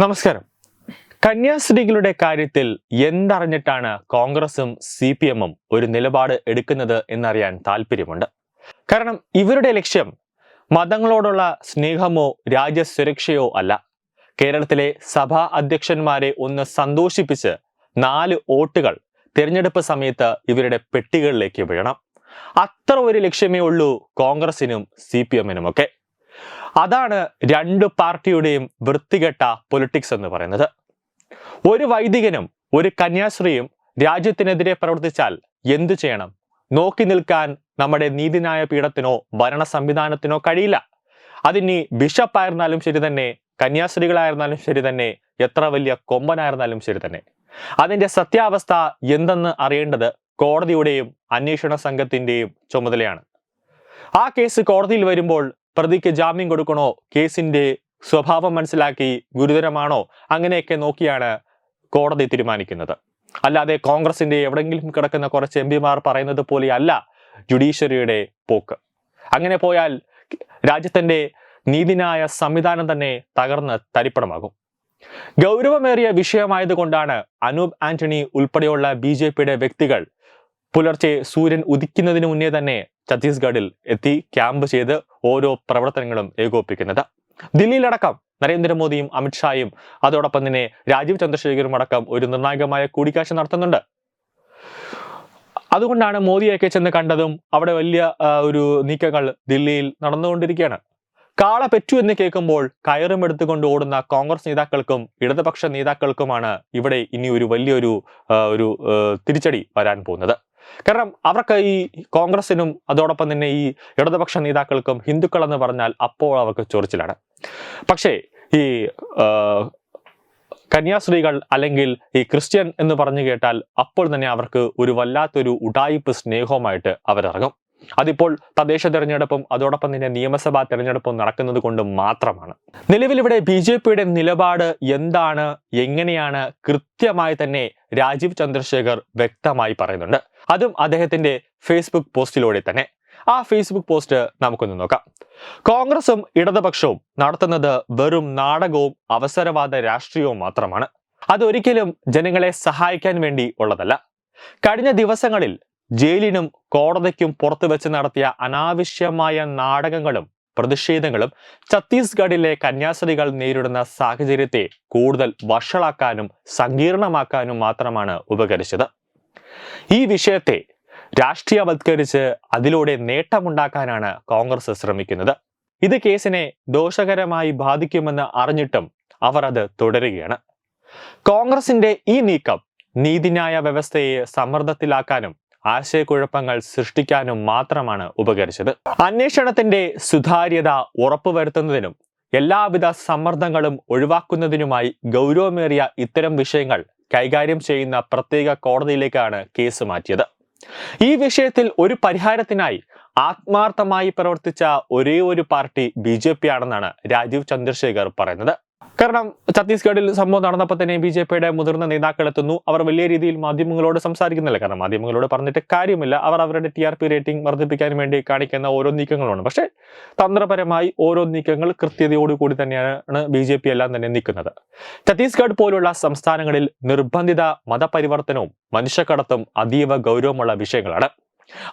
നമസ്കാരം. കന്യാസ്ത്രീകളുടെ കാര്യത്തിൽ എന്തറിഞ്ഞിട്ടാണ് കോൺഗ്രസും സി പി എമ്മും ഒരു നിലപാട് എടുക്കുന്നത് എന്നറിയാൻ താല്പര്യമുണ്ട്. കാരണം ഇവരുടെ ലക്ഷ്യം മതങ്ങളോടുള്ള സ്നേഹമോ രാജ്യസുരക്ഷയോ അല്ല. കേരളത്തിലെ സഭാ അധ്യക്ഷന്മാരെ ഒന്ന് സന്തോഷിപ്പിച്ച് നാല് വോട്ടുകൾ തിരഞ്ഞെടുപ്പ് സമയത്ത് ഇവരുടെ പെട്ടികളിലേക്ക് വീഴണം. അത്ര ഒരു ലക്ഷ്യമേ ഉള്ളൂ കോൺഗ്രസിനും സി പി എമ്മിനുമൊക്കെ. അതാണ് രണ്ട് പാർട്ടിയുടെയും വൃത്തികെട്ട പൊളിറ്റിക്സ് എന്ന് പറയുന്നത്. ഒരു വൈദികനും ഒരു കന്യാസ്ത്രീയും രാജ്യത്തിനെതിരെ പ്രവർത്തിച്ചാൽ എന്തു ചെയ്യണം? നോക്കി നിൽക്കാൻ നമ്മുടെ നീതിന്യായ പീഠത്തിനോ ഭരണ സംവിധാനത്തിനോ കഴിയില്ല. അതിനി ബിഷപ്പായിരുന്നാലും ശരി തന്നെ കന്യാസ്ത്രീകളായിരുന്നാലും ശരി തന്നെ എത്ര വലിയ കൊമ്പനായിരുന്നാലും ശരി തന്നെ. അതിന്റെ സത്യാവസ്ഥ എന്തെന്ന് അറിയേണ്ടത് കോടതിയുടെയും അന്വേഷണ സംഘത്തിന്റെയും ചുമതലയാണ്. ആ കേസ് കോടതിയിൽ വരുമ്പോൾ പ്രതിക്ക് ജാമ്യം കൊടുക്കണോ? കേസിന്റെ സ്വഭാവം മനസ്സിലാക്കി ഗുരുതരമാണോ? അങ്ങനെയൊക്കെ നോക്കിയാണ് കോടതി തീരുമാനിക്കുന്നത്. അല്ലാതെ കോൺഗ്രസിന്റെ എവിടെങ്കിലും കിടക്കുന്ന കുറച്ച് എം പിമാർ പറയുന്നത് പോലെയല്ല ജുഡീഷ്യറിയുടെ പോക്ക്. അങ്ങനെ പോയാൽ രാജ്യത്തിന്റെ നീതിനായ സംവിധാനം തന്നെ തകർന്ന് തരിപ്പണമാകും. ഗൗരവമേറിയ വിഷയമായതുകൊണ്ടാണ് അനൂപ് ആന്റണി ഉൾപ്പെടെയുള്ള ബി ജെ പിയുടെ വ്യക്തികൾ പുലർച്ചെ സൂര്യൻ ഉദിക്കുന്നതിന് മുന്നേ തന്നെ ഛത്തീസ്ഗഡിൽ എത്തി ക്യാമ്പ് ചെയ്ത് ഓരോ പ്രവർത്തനങ്ങളും ഏകോപിപ്പിക്കുന്നത്. ദില്ലിയിലടക്കം നരേന്ദ്രമോദിയും അമിത്ഷായും അതോടൊപ്പം തന്നെ രാജീവ് ചന്ദ്രശേഖരും അടക്കം ഒരു നിർണായകമായ കൂടിക്കാഴ്ച നടത്തുന്നുണ്ട്. അതുകൊണ്ടാണ് മോദിയൊക്കെ ചെന്ന് കണ്ടതും അവിടെ വലിയ ഒരു നീക്കങ്ങൾ ദില്ലിയിൽ നടന്നുകൊണ്ടിരിക്കുകയാണ്. കാള പെറ്റു എന്ന് കേൾക്കുമ്പോൾ കയറും എടുത്തുകൊണ്ട് ഓടുന്ന കോൺഗ്രസ് നേതാക്കൾക്കും ഇടതുപക്ഷ നേതാക്കൾക്കുമാണ് ഇവിടെ ഇനി ഒരു വലിയൊരു ഒരു തിരിച്ചടി വരാൻ പോകുന്നത്. കാരണം അവർക്ക് ഈ കോൺഗ്രസിനും അതോടൊപ്പം തന്നെ ഈ ഇടതുപക്ഷ നേതാക്കൾക്കും ഹിന്ദുക്കൾ എന്ന് പറഞ്ഞാൽ അപ്പോൾ അവർക്ക് ചൊറിച്ചിലാണ്. പക്ഷേ ഈ കന്യാസ്ത്രീകൾ അല്ലെങ്കിൽ ഈ ക്രിസ്ത്യൻ എന്ന് പറഞ്ഞു കേട്ടാൽ അപ്പോൾ തന്നെ അവർക്ക് ഒരു വല്ലാത്തൊരു ഉടായിപ്പ് സ്നേഹവുമായിട്ട് അവരിറങ്ങും. അതിപ്പോൾ തദ്ദേശ തെരഞ്ഞെടുപ്പും അതോടൊപ്പം തന്നെ നിയമസഭാ തെരഞ്ഞെടുപ്പും നടക്കുന്നത് കൊണ്ട് മാത്രമാണ്. നിലവിൽ ഇവിടെ ബി ജെ പിയുടെ നിലപാട് എന്താണ്? എങ്ങനെയാണ്? കൃത്യമായി തന്നെ രാജീവ് ചന്ദ്രശേഖർ വ്യക്തമായി പറയുന്നുണ്ട്. അതും അദ്ദേഹത്തിന്റെ ഫേസ്ബുക്ക് പോസ്റ്റിലൂടെ തന്നെ. ആ ഫേസ്ബുക്ക് പോസ്റ്റ് നമുക്കൊന്ന് നോക്കാം. കോൺഗ്രസും ഇടതുപക്ഷവും നടത്തുന്നത് വെറും നാടകവും അവസരവാദ രാഷ്ട്രീയവും മാത്രമാണ്. അതൊരിക്കലും ജനങ്ങളെ സഹായിക്കാൻ വേണ്ടി ഉള്ളതല്ല. കഴിഞ്ഞ ദിവസങ്ങളിൽ ജയിലിനും കോടതിക്കും പുറത്തു വെച്ച് നടത്തിയ അനാവശ്യമായ നാടകങ്ങളും പ്രതിഷേധങ്ങളും ഛത്തീസ്ഗഡിലെ കന്യാസ്ത്രീകൾ നേരിടുന്ന സാഹചര്യത്തെ കൂടുതൽ വഷളാക്കാനും സങ്കീർണമാക്കാനും മാത്രമാണ് ഉപകരിച്ചത്. ഈ വിഷയത്തെ രാഷ്ട്രീയവത്കരിച്ച് അതിലൂടെ നേട്ടമുണ്ടാക്കാനാണ് കോൺഗ്രസ് ശ്രമിക്കുന്നത്. ഇത് കേസിനെ ദോഷകരമായി ബാധിക്കുമെന്ന് അറിഞ്ഞിട്ടും അവർ അത് തുടരുകയാണ്. കോൺഗ്രസിന്റെ ഈ നീക്കം നീതിന്യായ വ്യവസ്ഥയെ സമ്മർദ്ദത്തിലാക്കാനും ആശയക്കുഴപ്പങ്ങൾ സൃഷ്ടിക്കാനും മാത്രമാണ് ഉപകരിച്ചത്. അന്വേഷണത്തിന്റെ സുതാര്യത ഉറപ്പുവരുത്തുന്നതിനും എല്ലാവിധ സമ്മർദ്ദങ്ങളും ഒഴിവാക്കുന്നതിനുമായി ഗൗരവമേറിയ ഇത്തരം വിഷയങ്ങൾ കൈകാര്യം ചെയ്യുന്ന പ്രത്യേക കോടതിയിലേക്കാണ് കേസ് മാറ്റിയത്. ഈ വിഷയത്തിൽ ഒരു പരിഹാരത്തിനായി ആത്മാർത്ഥമായി പ്രവർത്തിച്ച ഒരേ ഒരു പാർട്ടി ബി ജെ പി ആണെന്നാണ് രാജീവ് ചന്ദ്രശേഖർ പറയുന്നത്. കാരണം ഛത്തീസ്ഗഡിൽ സംഭവം നടന്നപ്പോൾ തന്നെ ബി ജെ പിയുടെ മുതിർന്ന നേതാക്കൾ എത്തുന്നു. അവർ വലിയ രീതിയിൽ മാധ്യമങ്ങളോട് സംസാരിക്കുന്നില്ല. കാരണം മാധ്യമങ്ങളോട് പറഞ്ഞിട്ട് കാര്യമില്ല. അവർ അവരുടെ ടി ആർ പി റേറ്റിംഗ് വർദ്ധിപ്പിക്കാൻ വേണ്ടി കാണിക്കുന്ന ഓരോ നീക്കങ്ങളുമാണ് പക്ഷേ തന്ത്രപരമായി ഓരോ നീക്കങ്ങൾ കൃത്യതയോടുകൂടി തന്നെയാണ് ബി ജെ പി എല്ലാം തന്നെ നീക്കുന്നത്. ഛത്തീസ്ഗഡ് പോലുള്ള സംസ്ഥാനങ്ങളിൽ നിർബന്ധിത മതപരിവർത്തനവും മനുഷ്യക്കടത്തും അതീവ ഗൗരവമുള്ള വിഷയങ്ങളാണ്.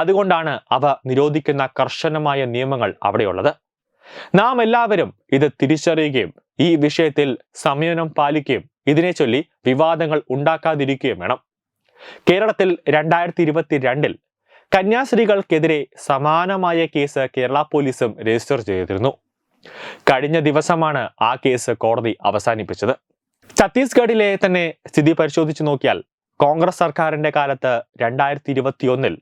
അതുകൊണ്ടാണ് അവ നിരോധിക്കുന്ന കർശനമായ നിയമങ്ങൾ അവിടെയുള്ളത്. നാം എല്ലാവരും ഇത് തിരിച്ചറിയുകയും ഈ വിഷയത്തിൽ സംയമനം പാലിക്കുകയും ഇതിനെ ചൊല്ലി വിവാദങ്ങൾ ഉണ്ടാക്കാതിരിക്കുകയും വേണം. കേരളത്തിൽ രണ്ടായിരത്തി ഇരുപത്തിരണ്ടിൽ കന്യാസ്ത്രീകൾക്കെതിരെ സമാനമായ കേസ് കേരള പോലീസും രജിസ്റ്റർ ചെയ്തിരുന്നു. കഴിഞ്ഞ ദിവസമാണ് ആ കേസ് കോടതി അവസാനിപ്പിച്ചത്. ഛത്തീസ്ഗഡിലെ തന്നെ സ്ഥിതി പരിശോധിച്ചു നോക്കിയാൽ കോൺഗ്രസ് സർക്കാരിന്റെ കാലത്ത് രണ്ടായിരത്തി ഇരുപത്തിയൊന്നിൽ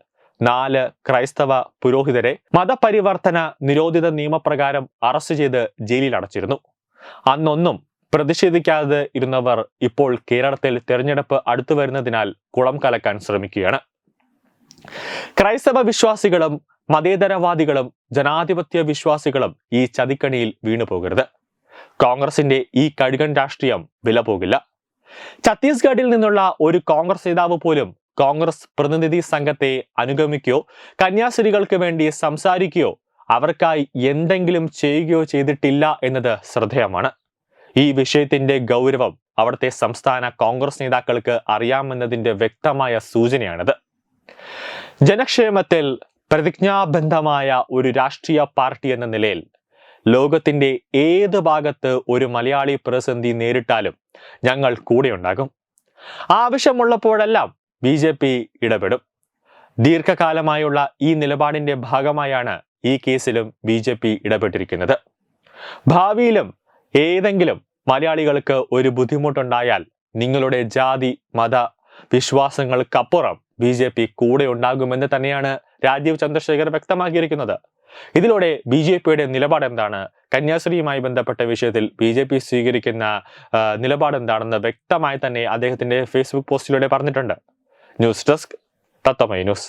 നാല് ക്രൈസ്തവ പുരോഹിതരെ മതപരിവർത്തന നിരോധിത നിയമപ്രകാരം അറസ്റ്റ് ചെയ്ത് ജയിലിൽ അടച്ചിരുന്നു. അന്നൊന്നും പ്രതിഷേധിക്കാതെ ഇരുന്നവർ ഇപ്പോൾ കേരളത്തിൽ തെരഞ്ഞെടുപ്പ് അടുത്തു വരുന്നതിനാൽ കുളം കലക്കാൻ ശ്രമിക്കുകയാണ്. ക്രൈസ്തവ വിശ്വാസികളും മതേതരവാദികളും ജനാധിപത്യ വിശ്വാസികളും ഈ ചതിക്കണിയിൽ വീണു പോകരുത്. കോൺഗ്രസിന്റെ ഈ കഴുകൻ രാഷ്ട്രീയം വില പോകില്ല. ഛത്തീസ്ഗഡിൽ നിന്നുള്ള ഒരു കോൺഗ്രസ് നേതാവ് പോലും കോൺഗ്രസ് പ്രതിനിധി സംഘത്തെ അനുഗമിക്കുകയോ കന്യാസ്ത്രീകൾക്ക് വേണ്ടി സംസാരിക്കുകയോ അവർക്കായി എന്തെങ്കിലും ചെയ്യുകയോ ചെയ്തിട്ടില്ല എന്നത് ശ്രദ്ധേയമാണ്. ഈ വിഷയത്തിന്റെ ഗൗരവം അവിടുത്തെ സംസ്ഥാന കോൺഗ്രസ് നേതാക്കൾക്ക് അറിയാമെന്നതിന്റെ വ്യക്തമായ സൂചനയാണിത്. ജനക്ഷേമത്തിൽ പ്രതിജ്ഞാബന്ധമായ ഒരു രാഷ്ട്രീയ പാർട്ടി എന്ന നിലയിൽ ലോകത്തിന്റെ ഏത് ഭാഗത്ത് ഒരു മലയാളി പ്രതിസന്ധി നേരിട്ടാലും ഞങ്ങൾ കൂടെയുണ്ടാകും ആവശ്യമുള്ളപ്പോഴെല്ലാം ബി ജെ പി ഇടപെടും. ദീർഘകാലമായുള്ള ഈ നിലപാടിന്റെ ഭാഗമായാണ് ഈ കേസിലും ബി ജെ പി ഇടപെട്ടിരിക്കുന്നത്. ഭാവിയിലും ഏതെങ്കിലും മലയാളികൾക്ക് ഒരു ബുദ്ധിമുട്ടുണ്ടായാൽ നിങ്ങളുടെ ജാതി മത വിശ്വാസങ്ങൾക്കപ്പുറം ബി ജെ പി കൂടെ ഉണ്ടാകുമെന്ന് തന്നെയാണ് രാജീവ് ചന്ദ്രശേഖർ വ്യക്തമാക്കിയിരിക്കുന്നത്. ഇതിലൂടെ ബി ജെ പിയുടെ നിലപാട് എന്താണ്? കന്യാസ്ത്രീയുമായി ബന്ധപ്പെട്ട വിഷയത്തിൽ ബി ജെ പി സ്വീകരിക്കുന്ന നിലപാട് എന്താണെന്ന് വ്യക്തമായി തന്നെ അദ്ദേഹത്തിന്റെ ഫേസ്ബുക്ക് പോസ്റ്റിലൂടെ പറഞ്ഞിട്ടുണ്ട്. News desk Tattvamayi news.